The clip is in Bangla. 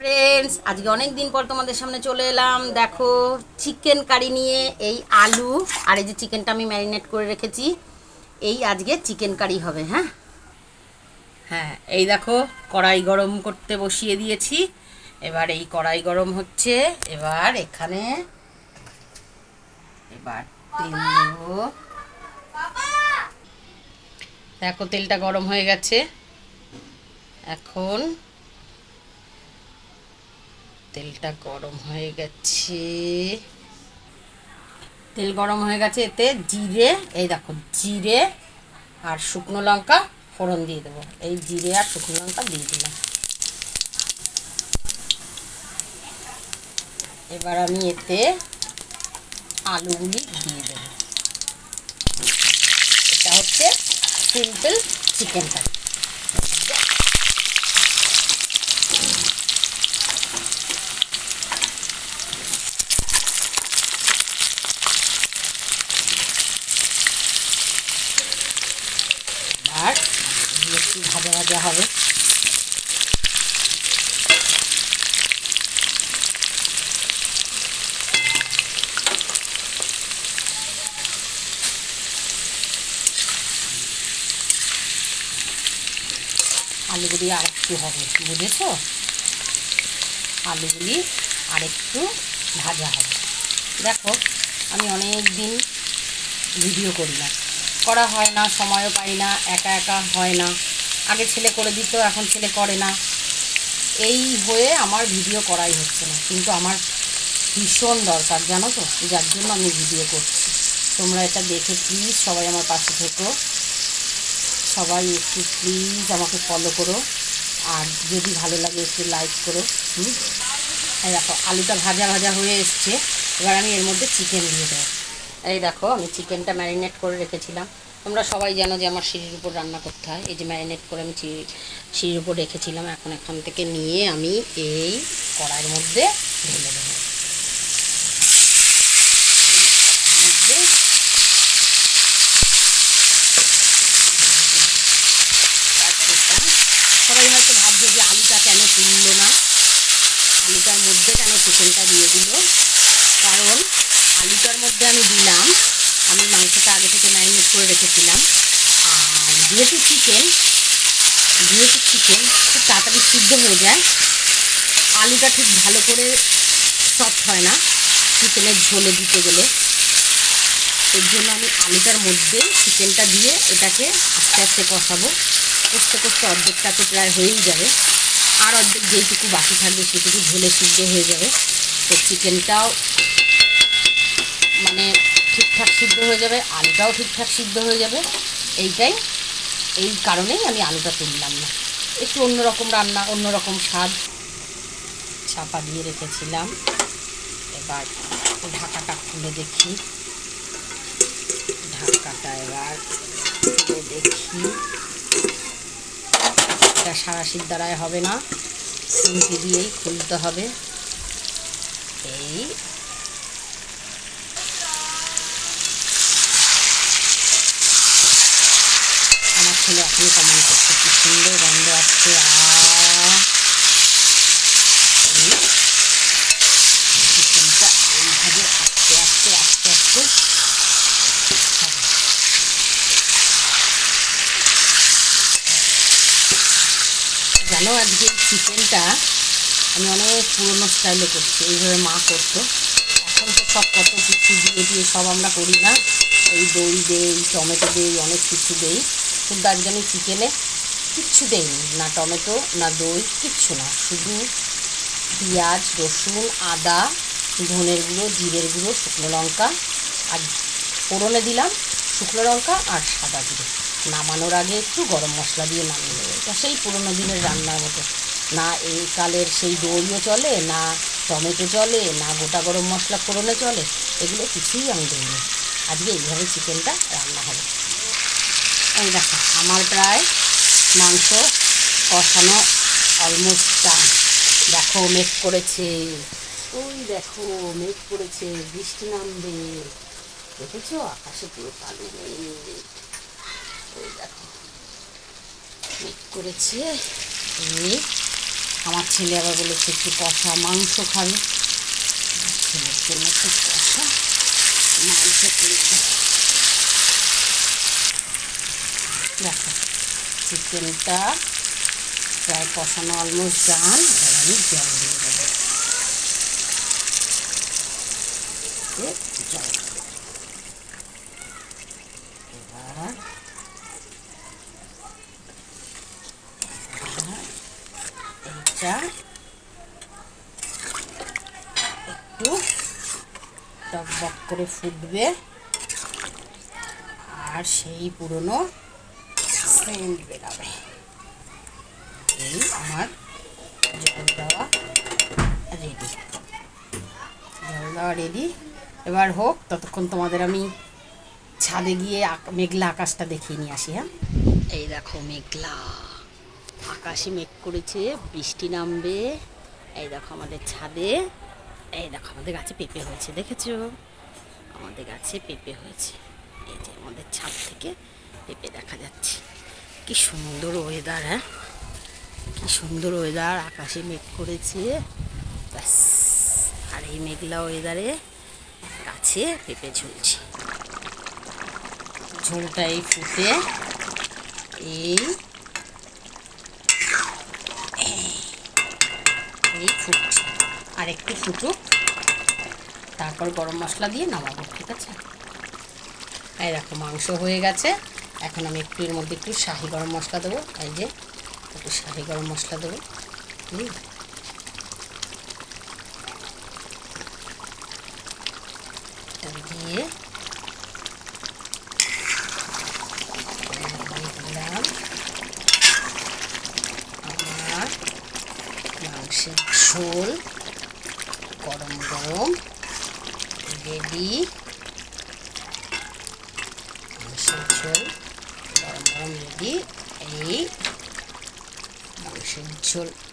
ফ্রেন্ডস আজকে অনেক দিন পর তোমাদের সামনে চলে এলাম। দেখো চিকেন কারি নিয়ে এই আলু আর এই যে চিকেনটা আমি ম্যারিনেট করে রেখেছি, এই আজকে চিকেন কারি হবে হ্যাঁ? হ্যাঁ এই দেখো, কড়াই গরম করতে বসিয়ে দিয়েছি। এবার এই কড়াই গরম হচ্ছে, এবার এখানে এবার তেল দেবো। দেখো, তেলটা গরম হয়ে গেছে। এখন তেলটা গরম হয়ে গেছে। তেল গরম হয়ে গেছে, এতে জিরে, এই দেখো, জিরে আর শুকনো লঙ্কা ফোড়ন দিয়ে দেবো। এই জিরে আর শুকনো লঙ্কা দিয়ে দিলাম। এবার আমি এতে আলুগুলি দিয়ে দেবো। এটা হচ্ছে সিম্পল চিকেন কারি আর ভাজা ভাজা হবে। আলুগুলি আর একটু হবে, বুঝেছ? আলুগুলি আর একটু ভাজা হবে। দেখো, আমি অনেক দিন ভিডিও করি না। করা হয় না, সময়ও পাই না, একা একা হয় না। আগে ছেলে করে দিত, এখন ছেলে করে না। এই হয়ে আমার ভিডিও করাই হচ্ছে না, কিন্তু আমার ভীষণ দরকার, জানো তো? যার জন্য আমি ভিডিও করছি। তোমরা এটা দেখে প্লিজ সবাই আমার পাশে থেকো। সবাই একটু প্লিজ আমাকে ফলো করো। আর যদি ভালো লাগে একটু লাইক করো। এই দেখো, আলুটা ভাজা ভাজা হয়ে এসছে। এবার আমি এর মধ্যে চিকেন দিয়ে দেবো। এই দেখো, আমি চিকেনটা ম্যারিনেট করে রেখেছিলাম। তোমরা সবাই জানো যে আমার সিঁড়ির উপর রান্না করতে হয়। এই যে ম্যারিনেট করে আমি সিঁড়ির উপর রেখেছিলাম। এখন এখান থেকে নিয়ে আমি এই কড়াইয়ের মধ্যে ঢেলে দেবো। সবাই হয়তো ভাবছে যে আলুটা কেন তুললো না আলুটার মধ্যে কেন চিকেনটা দিয়ে দিল? কারণ আলুটার মধ্যে আমি দিলাম আমি মাংসটা আগে থেকে ম্যারিনেট করে রেখেছিলাম। যেহেতু চিকেন যেহেতু চিকেন খুব তাড়াতাড়ি সিদ্ধ হয়ে যায়। আলুটা ঠিক ভালো করে সফট হয় না চিকেনের ঝোলে দিতে গেলে। এর জন্য আমি আলুটার মধ্যেই চিকেনটা দিয়ে এটাকে আস্তে আস্তে কষাবো। কষতে কষতে অর্ধেকটা তো প্রায় হয়েই যাবে। আর অর্ধেক যেইটুকু বাকি থাকবে সেটুকু ঝোলে সিদ্ধ হয়ে যাবে। তো চিকেনটাও মানে সিদ্ধ হয়ে যাবে, আলুটাও ঠিকঠাক সিদ্ধ হয়ে যাবে। এইটাই, এই কারণেই আমি আলুটা তুললাম না। একটু অন্যরকম রান্না, অন্যরকম স্বাদ চাপা দিয়ে রেখেছিলাম। এবার ঢাকাটা খুলে দেখি। ঢাকাটা এবার খুলে দেখি। এটা সারাশির দ্বারায় হবে না। সিমটি দিয়েই খুলতে হবে। এই আমার ছেলে এখনও কেমন করছে কি সুন্দর গন্ধ আসছে। আ এই চিকেনটা এইভাবে আস্তে আস্তে আস্তে আস্তে। জানো, আজকে চিকেনটা আমি অনেক পুরনো স্টাইলে করছি, এইভাবে মা করতো। এখন তো সব কত কিছু দিয়ে দিয়ে সব আমরা করি না। এই দই দেই, টমেটো দেই, অনেক কিছু দেই। কিন্তু আজকে আমি চিকেনে কিচ্ছু দেইনি। না টমেটো, না দই, কিচ্ছু না। শুধু পেঁয়াজ, রসুন, আদা, ধনের গুঁড়ো, জিরের গুঁড়ো, শুকনো লঙ্কা আর ফোড়নে দিলাম শুকনো লঙ্কা আর সাদা জিরে। নামানোর আগে একটু গরম মশলা দিয়ে নামিয়ে নেব। এটা সেই পুরোনো দিনের রান্নার মতো। না এই কালের সেই দইও চলে, না টমেটো চলে, না গোটা গরম মশলা ফোড়নে চলে, এগুলো কিছুই আমি দিইনি। আজকে এইভাবে চিকেনটা রান্না হবে। এই দেখো, আমার প্রায় মাংস কষানো অলমোস্ট ডান দেখো মেঘ করেছে। ওই দেখো মেঘ করেছে, বৃষ্টি নামবে। দেখেছ? আকাশে পুরো কালো ওই দেখো মেঘ করেছে। আমার ছেলে আবার বলেছে একটু কষা, মাংস খাবে। ছেলের জন্য একটু কষা, মাংস করব দেখো, চিকেনটা প্রায় কষানো অলমোস্ট ডান এবার আমি জল দিয়ে দেবো। জল একটু টকবক করে ফুটবে। আর সেই পুরনো সেন্ট বেরাবে এই আমার জল দেওয়া রেডি জল দেওয়া রেডি এবার হোক, ততক্ষণ তোমাদের আমি ছাদে গিয়ে মেঘলা আকাশটা দেখিয়ে নিয়ে আসি হ্যাঁ? এই দেখো মেঘলা। আকাশে মেঘ করেছে, বৃষ্টি নামবে। এই দেখো আমাদের ছাদে। এই দেখো আমাদের গাছে পেঁপে হয়েছে, দেখেছ? আমাদের গাছে পেঁপে হয়েছে। এই যে আমাদের ছাদ থেকে পেঁপে দেখা যাচ্ছে। কি সুন্দর ওয়েদার হ্যাঁ? কি সুন্দর ওয়েদার আকাশে মেঘ করেছে। ব্যাস, আর এই মেঘলা ওয়েদারে গাছে পেঁপে ঝুলছে। ঝোলটা এই ফুটে, এই এই ফুটছে। আর একটু ফুটুক, তারপর গরম মশলা দিয়ে নামাবো, ঠিক আছে? এই দেখো, মাংস হয়ে গেছে। এখন আমি একটু এর মধ্যে একটু শাহি গরম মশলা দেবো, এই যে একটু শাহি গরম মশলা দেবো, হুম। দিয়ে দিলাম আমার মাংসের ঝোল, গরম গরম রেডি মাংসের ঝোল। গরম